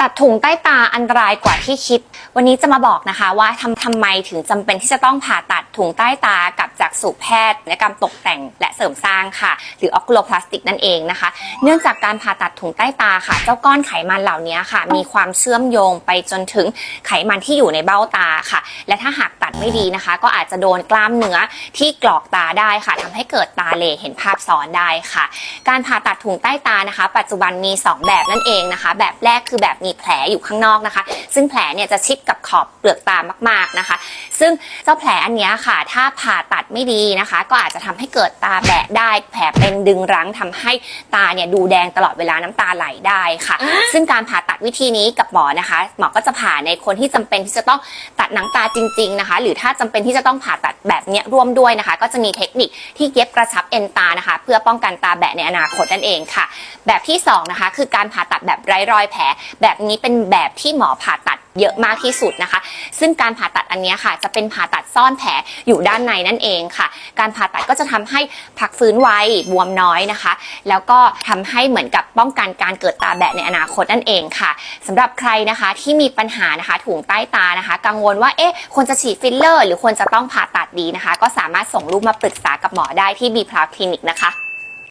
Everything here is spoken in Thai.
ตัดถุงใต้ตาอันตรายกว่าที่คิด วันนี้จะมาบอกนะคะว่าทำทำไมถึงจำเป็นที่จะต้องผ่าตัดถุงใต้ตากับจักษุแพทย์และกรรมตกแต่งและเสริมสร้างค่ะ หรือออคูโลพลาสติกนั่นเองนะคะ เนื่องจากการผ่าตัดถุงใต้ตาค่ะ เจ้าก้อนไขมันเหล่านี้ค่ะ มีความเชื่อมโยงไปจนถึงไขมันที่อยู่ในเบ้าตาค่ะ และถ้าหากตัดไม่ดีนะคะ ก็อาจจะโดนกล้ามเนื้อที่กรอกตาได้ค่ะทำให้เกิดตาเหลเห็นภาพซ้อนได้ค่ะ การผ่าตัดถุงใต้ตานะคะ ปัจจุบันมี 2 แบบนั่นเองนะคะ แบบแรกคือแบบมีแผลอยู่ข้างนอกนะคะ ซึ่งแผลเนี่ยจะชิดกับขอบเปลือกตามาก ๆนะคะ ซึ่งเจ้าแผลอันเนี้ยค่ะ ถ้าผ่าตัดไม่ดีนะคะ ก็อาจจะทำให้เกิดตาแบะได้ แผลเป็นดึงรั้งทำให้ตาเนี่ยดูแดงตลอดเวลาน้ำตาไหลได้ค่ะ ซึ่งการผ่าตัดวิธีนี้กับหมอนะคะ หมอก็จะผ่าในคนที่จำเป็นที่จะต้องตัดหนังตาจริงๆนะคะ หรือถ้าจำเป็นที่จะต้องผ่าตัดแบบนี้ร่วมด้วยนะคะ ก็จะมีเทคนิคที่เย็บกระชับเอ็นตานะคะ เพื่อป้องกันตาแบะในอนาคตนั่นเองค่ะ แบบที่สองนะคะคือการผ่าตัดแบบไร้รอยแผล แบบนี้เป็นแบบที่หมอผ่าตัด เยอะมากที่สุดนะคะ ซึ่งการผ่าตัดอันนี้ค่ะ จะเป็นผ่าตัดซ่อนแผลอยู่ด้านในนั่นเองค่ะ การผ่าตัดก็จะทำให้พักฟื้นไวบวมน้อยนะคะ แล้วก็ทำให้เหมือนกับป้องกันการเกิดตาแบะในอนาคตนั่นเองค่ะสำหรับใครนะคะที่มีปัญหานะคะถุงใต้ตานะคะ กังวลว่าเอ๊ะควรจะฉีดฟิลเลอร์ หรือควรจะต้องผ่าตัดดีนะคะ ก็สามารถส่งรูปมาปรึกษากับหมอได้ที่บีพลาคลินิกนะคะ